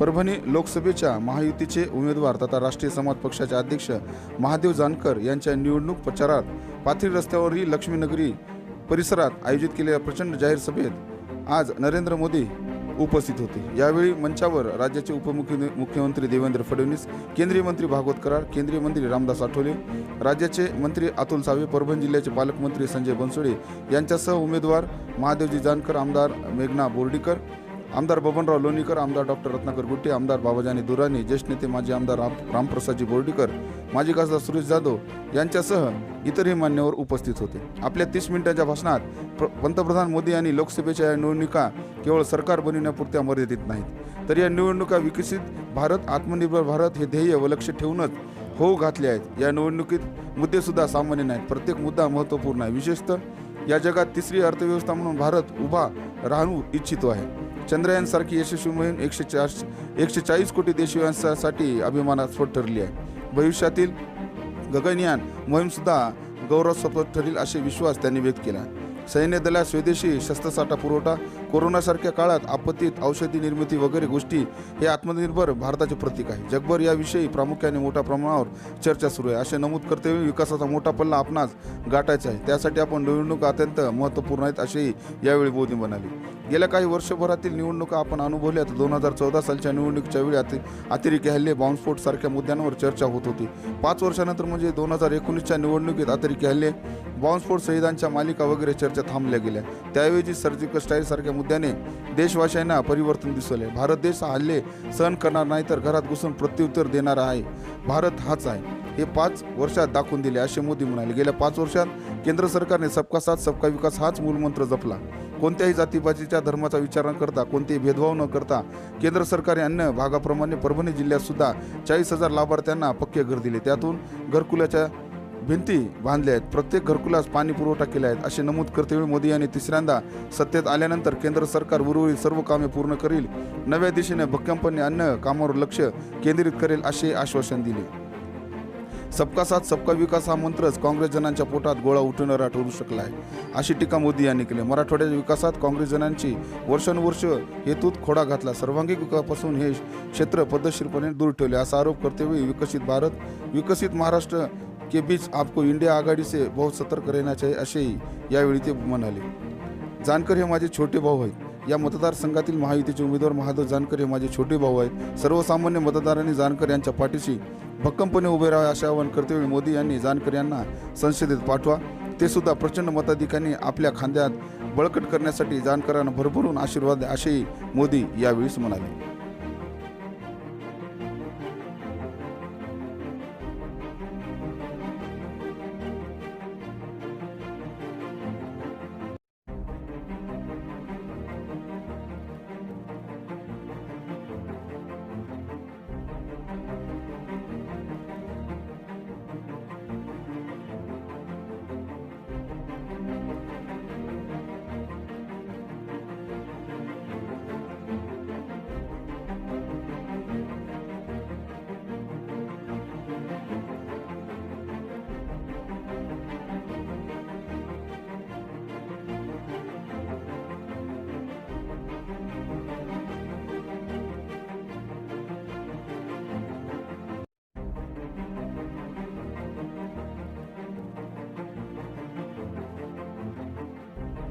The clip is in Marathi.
परभणी लोकसभेच्या महायुतीचे उमेदवार तथा राष्ट्रीय समाज पक्षाचे अध्यक्ष महादेव जानकर यांच्या निवडणूक प्रचारात पाथरी रस्त्यावरील लक्ष्मीनगरी परिसरात आयोजित केलेल्या प्रचंड जाहीर सभेत आज नरेंद्र मोदी उपस्थित होते. यावेळी मंचावर राज्याचे उपमुख्य मुख्यमंत्री देवेंद्र फडणवीस केंद्रीय मंत्री भागवत करार केंद्रीय मंत्री रामदास आठवले राज्याचे मंत्री अतुल सावे परभणी जिल्ह्याचे पालकमंत्री संजय बनसोडे यांच्यासह उमेदवार महादेवजी जानकर आमदार मेघना बोर्डीकर आमदार बबनराव लोणीकर आमदार डॉक्टर रत्नाकर गुट्टे आमदार बाबाजानी दुरानी ज्येष्ठ नेते माजी आमदार राम रामप्रसादजी बोर्डीकर माजी खासदार सुरेश जाधव यांच्यासह इतरही मान्यवर उपस्थित होते. आपल्या तीस मिनिटांच्या भाषणात पंतप्रधान मोदी यांनी लोकसभेच्या या निवडणुका केवळ सरकार बनविण्यापुरत्या मर्यादित नाहीत. तर या निवडणुका विकसित भारत आत्मनिर्भर भारत हे ध्येय व लक्ष ठेवूनच होऊ घातले आहेत. या निवडणुकीत मुद्देसुद्धा सामान्य नाहीत. प्रत्येक मुद्दा महत्त्वपूर्ण आहे. विशेषतः या जगात तिसरी अर्थव्यवस्था म्हणून भारत उभा राहू इच्छितो आहे. चंद्रयानसारखी यशस्वी मोहीम एकशे चार एकशे चाळीस कोटी देशवासियांसाठी अभिमानास्पद ठरली आहे. भविष्यातील गगनयान मोहीमसुद्धा गौरवास्पद ठरेल असे विश्वास त्यांनी व्यक्त केला सैन्य दलात स्वदेशी शस्त्रसाठा पुरवठा कोरोनासारख्या काळात आपत्तीत औषधी निर्मिती वगैरे गोष्टी हे आत्मनिर्भर भारताचे प्रतीक आहे. जगभर याविषयी प्रामुख्याने मोठ्या प्रमाणावर चर्चा सुरू आहे. असे नमूद कर्तव्य विकासाचा मोठा पल्ला आपणास गाठायचा आहे. त्यासाठी आपण निवडणुका अत्यंत महत्त्वपूर्ण आहेत असेही यावेळी मोदी म्हणाले. गेल्या काही वर्षभरातील निवडणुका आपण अनुभवल्या तर दोन हजार चौदा सालच्या निवडणुकीच्या वेळी अति अतिरेकी हल्ले बॉम्बस्फोटसारख्या मुद्द्यांवर चर्चा होत होती. पाच वर्षानंतर म्हणजे दोन हजार एकोणीसच्या निवडणुकीत अतिरेकी हल्ले बॉम्बस्फोट शहीदांच्या मालिका वगैरे चर्चा थांबल्या गेल्या. त्याऐवजी सर्जिकल स्टाईल मुद्द्याने देशवासियांना परिवर्तन दिसले. भारत देश हल्ले सहन करणार नाही तर घरात घुसून प्रत्युत्तर देणारा आहे. भारत हाच आहे. हे पाच वर्षात दाखवून दिले असे मोदी म्हणाले. गेल्या पाच वर्षात केंद्र सरकारने सबका साथ सबका विकास हाच मूलमंत्र जपला. कोणत्याही जातीपातीच्या धर्माचा विचार न करता कोणतेही भेदभाव न करता केंद्र सरकारने अन्य भागाप्रमाणे परभणी जिल्ह्यात सुद्धा चाळीस हजार लाभार्थ्यांना पक्के घर दिले. त्यातून घरकुलाच्या भिंती बांधल्या आहेत. प्रत्येक घरकुलास पाणी पुरवठा केला आहे. असे नमूद करतेवेळी मोदी यांनी तिसऱ्यांदा सत्तेत आल्यानंतर केंद्र सरकार उर्वरित सर्व कामे पूर्ण करील. नव्या दिशेने भक्कमपणे अन्य कामावर लक्ष केंद्रित करेल असे आश्वासन दिले. सबका साथ सबका विकास हा मंत्रच काँग्रेस जनांच्या पोटात गोळा उठवणारा ठरू शकला आहे. अशी टीका मोदी यांनी केली. मराठवाड्याच्या विकासात काँग्रेस जनांची वर्षानुवर्ष हेतूत खोडा घातला. सर्वांगीण विकासापासून हे क्षेत्र पद्धतशीरपणे दूर ठेवले. असा आरोप करतेवेळी विकसित भारत विकसित महाराष्ट्र के बीच आपको इंडिया आघाडी से बहुत सतर्क रहना चाहिए असेही यावेळी ते म्हणाले. जानकर हे माझे छोटे भाऊ आहेत. या मतदारसंघातील महायुतीचे उमेदवार महादेव जानकर हे माझे छोटे भाऊ आहेत. सर्वसामान्य मतदारांनी जानकर यांच्या पाठीशी भक्कमपणे उभे राहावे असे आवाहन करतेवेळी मोदी यांनी जानकर यांना संसदेत पाठवा. ते सुद्धा प्रचंड मताधिकांनी आपल्या खांद्यात बळकट करण्यासाठी जानकरांना भरभरून आशीर्वाद द्या असेही मोदी यावेळीच म्हणाले.